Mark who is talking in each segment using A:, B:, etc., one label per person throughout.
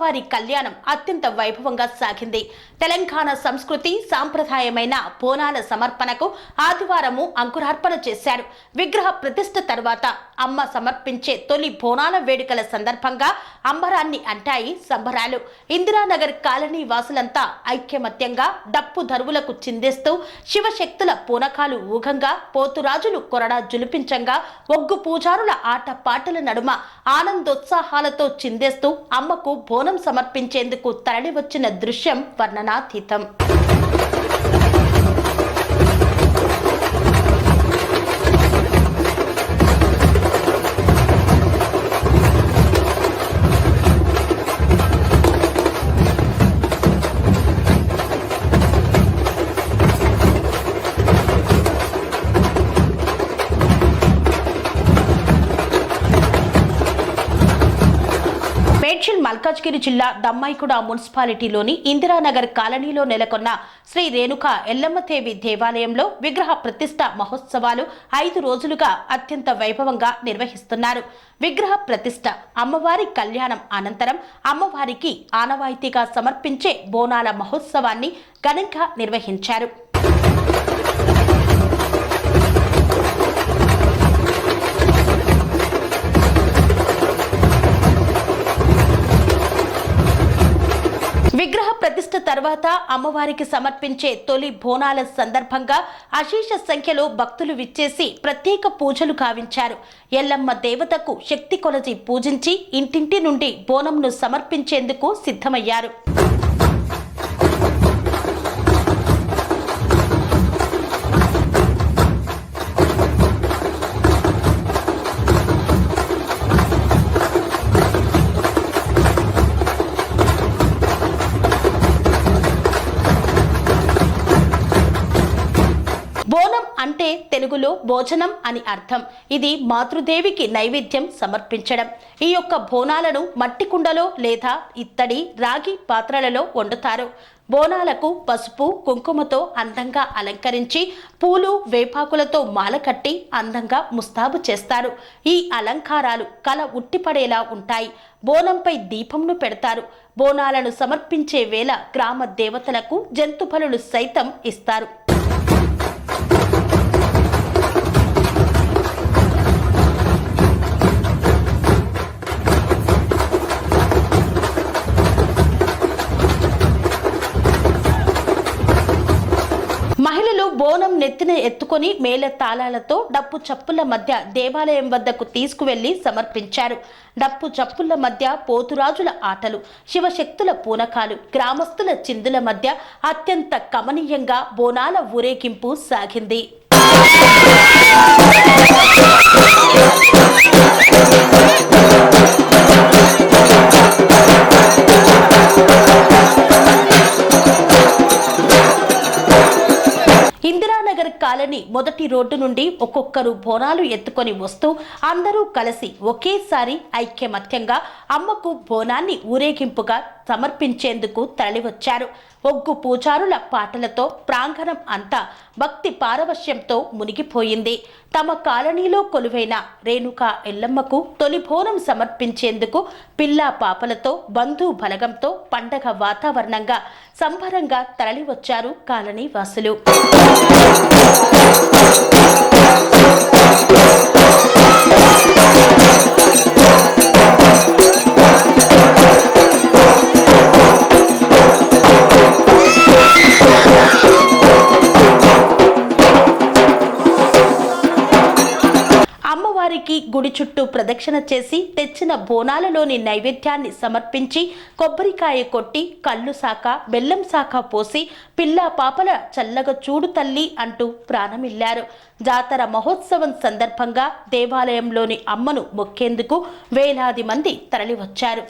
A: అమ్మవారి కళ్యాణం అత్యంత వైభవంగా సాగింది. తెలంగాణ సంస్కృతి సాంప్రదాయమైన బోనాల సమర్పణకు ఆదివారము అంకురార్పణ చేశారు. విగ్రహ ప్రతిష్ఠ తర్వాత అమ్మ సమర్పించే తొలి బోనాల వేడుకల సందర్భంగా అంబరాన్ని అంటాయి సంబరాలు. ఇందిరానగర్ కాలనీ వాసులంతా ఐక్యమత్యంగా డప్పు ధరువులకు చిందేస్తూ శివశక్తుల పూనకాలు ఊగంగా పోతురాజులు కొరడా జులిపించంగా ఒగ్గు పూజారుల ఆట పాటల నడుమ ఆనందోత్సాహాలతో చిందేస్తూ అమ్మకు బోనం సమర్పించేందుకు తరలివచ్చిన దృశ్యం వర్ణనాతీతం. యాదగిరి జిల్లా దమ్మాయికుడ మున్సిపాలిటీలోని ఇందిరానగర్ కాలనీలో నెలకొన్న శ్రీ రేణుక ఎల్లమ్మదేవి దేవాలయంలో విగ్రహ ప్రతిష్ట మహోత్సవాలు ఐదు రోజులుగా అత్యంత వైభవంగా నిర్వహిస్తున్నారు. విగ్రహ ప్రతిష్ట అమ్మవారి కళ్యాణం అనంతరం అమ్మవారికి ఆనవాయితీగా సమర్పించే బోనాల మహోత్సవాన్ని ఘనంగా నిర్వహించారు. తర్వాత అమ్మవారికి సమర్పించే తొలి బోనాల సందర్భంగా అశేష సంఖ్యలో భక్తులు విచ్చేసి ప్రత్యేక పూజలు కావించారు ఎల్లమ్మ దేవతకు శక్తి కొలచి పూజించి ఇంటింటి నుండి బోనంను సమర్పించేందుకు సిద్ధమయ్యారు. బోనం అంటే తెలుగులో భోజనం అని అర్థం. ఇది మాతృదేవికి నైవేద్యం సమర్పించడం. ఈ యొక్క బోనాలను మట్టి కుండలో లేదా ఇత్తడి రాగి పాత్రలలో వండుతారు. బోనాలకు పసుపు కుంకుమతో అందంగా అలంకరించి పూలు వేపాకులతో మాల కట్టి అందంగా ముస్తాబు చేస్తారు. ఈ అలంకారాలు కల ఉట్టిపడేలా ఉంటాయి. బోనంపై దీపంను పెడతారు. బోనాలను సమర్పించే వేళ గ్రామ దేవతలకు జంతు సైతం ఇస్తారు. బోనం నెత్తిన ఎత్తుకొని మేల తాళాలతో డప్పు చప్పుల మధ్య దేవాలయం వద్దకు తీసుకువెళ్ళి సమర్పించారు. డప్పు చప్పుల మధ్య పోతురాజుల ఆటలు శివశక్తుల పూనకాలు గ్రామస్తుల చిందుల మధ్య అత్యంత కమనీయంగా బోనాల ఊరేగింపు సాగింది. మొదటి రోడ్డు నుండి ఒక్కొక్కరు బోనాలు ఎత్తుకొని వస్తూ అందరూ కలిసి ఒకేసారి ఐక్యమత్యంగా అమ్మకు బోనాన్ని ఊరేగింపుగా సమర్పించేందుకు తరలివచ్చారు. ఒగ్గు పూజారుల పాటలతో ప్రాంగణం అంతా భక్తి పారవశ్యంతో మునిగిపోయింది. తమ కాలనీలో కొలువైన రేణుక ఎల్లమ్మకు తొలి బోనం సమర్పించేందుకు పిల్లా పాపలతో బంధు బలగంతో పండగ వాతావరణంగా సంబరంగా తరలివచ్చారు కాలనీ వాసులు Thank you. గుడి చుట్టూ ప్రదక్షిణ చేసి తెచ్చిన బోనాలలోని నైవేద్యాన్ని సమర్పించి కొబ్బరికాయ కొట్టి కళ్ళు శాఖ బెల్లం శాఖ పోసి పిల్లా పాపల చల్లగా చూడు తల్లి అంటూ ప్రాణమిల్లారు. జాతర మహోత్సవం సందర్భంగా దేవాలయంలోని అమ్మను మొక్కేందుకు వేలాది మంది తరలివచ్చారు.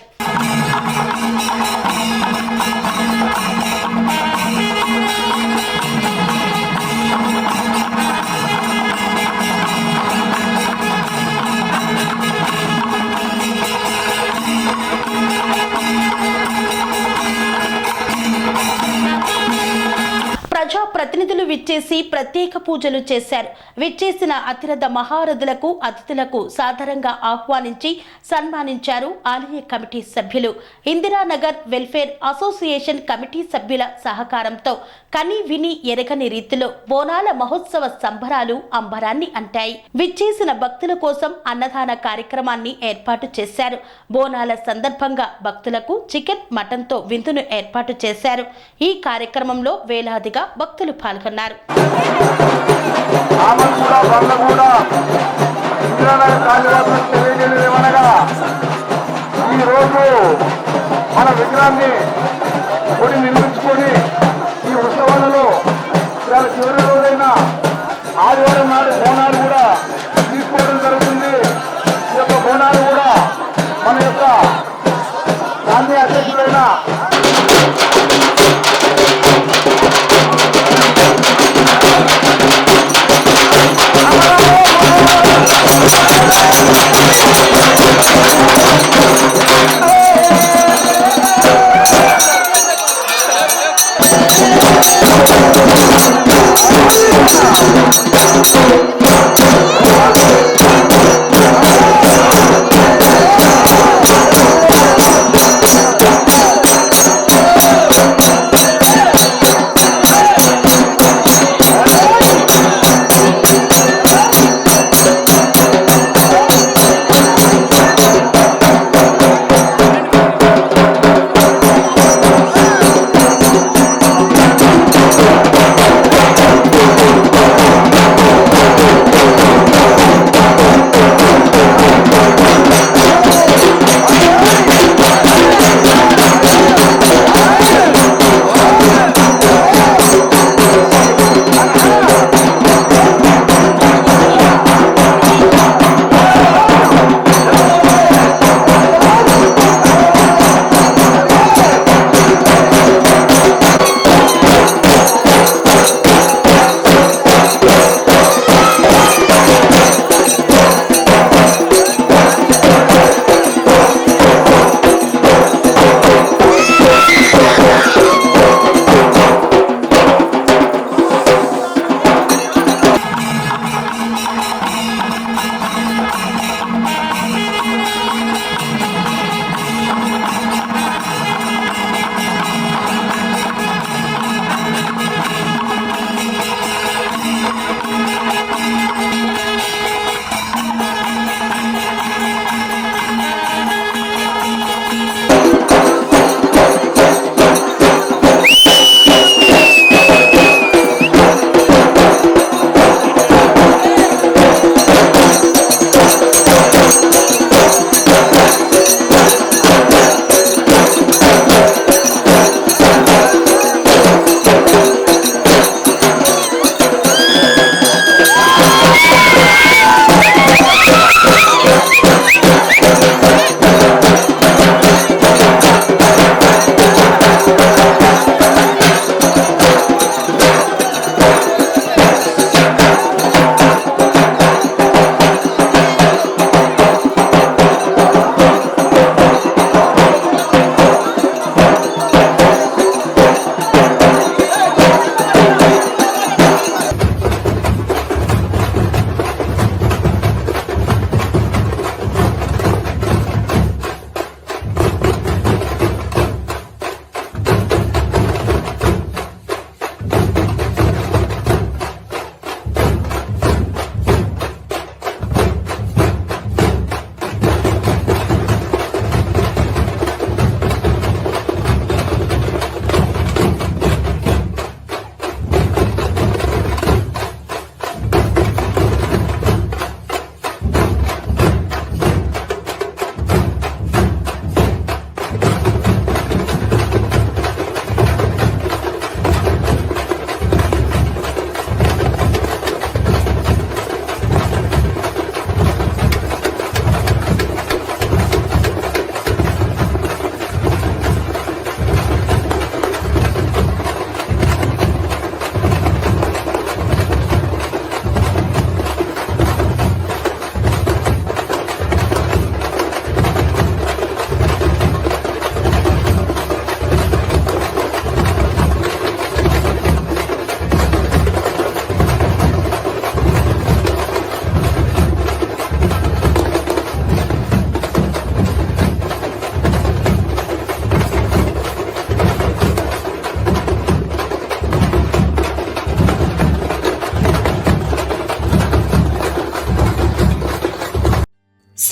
A: ప్రత్యేక పూజలు చేశారు. విచ్చేసిన అతిరథ మహారథులకు అతిథులకు సాధారణంగా ఆహ్వానించి సన్మానించారు ఆలయ కమిటీ సభ్యులు. ఇందిరానగర్ వెల్ఫేర్ అసోసియేషన్ కమిటీ సభ్యుల సహకారంతో కని విని ఎరగని రీతిలో బోనాల మహోత్సవ సంబరాలు అంబరాన్ని అంటాయి. విచ్చేసిన భక్తుల కోసం అన్నదాన కార్యక్రమాన్ని ఏర్పాటు చేశారు. బోనాల సందర్భంగా భక్తులకు చికెన్ మటన్తో విందును ఏర్పాటు చేశారు. ఈ కార్యక్రమంలో వేలాదిగా భక్తులు పాల్గొన్నారు.
B: ఆమె కూడా వాళ్ళ కూడా ఇంద్రానగర్ కాళీవాసులకు తెలియజేయడం ఏమనగా ఈరోజు మన విగ్రహాన్ని గుడి నిర్మించుకొని ఈ ఉత్సవాలలో ఇవాళ చివరి రోజైన ఆదివారం నాడు బోనాలు కూడా తీసుకోవడం జరుగుతుంది. ఈ యొక్క బోనాలు కూడా మన యొక్క Thank you.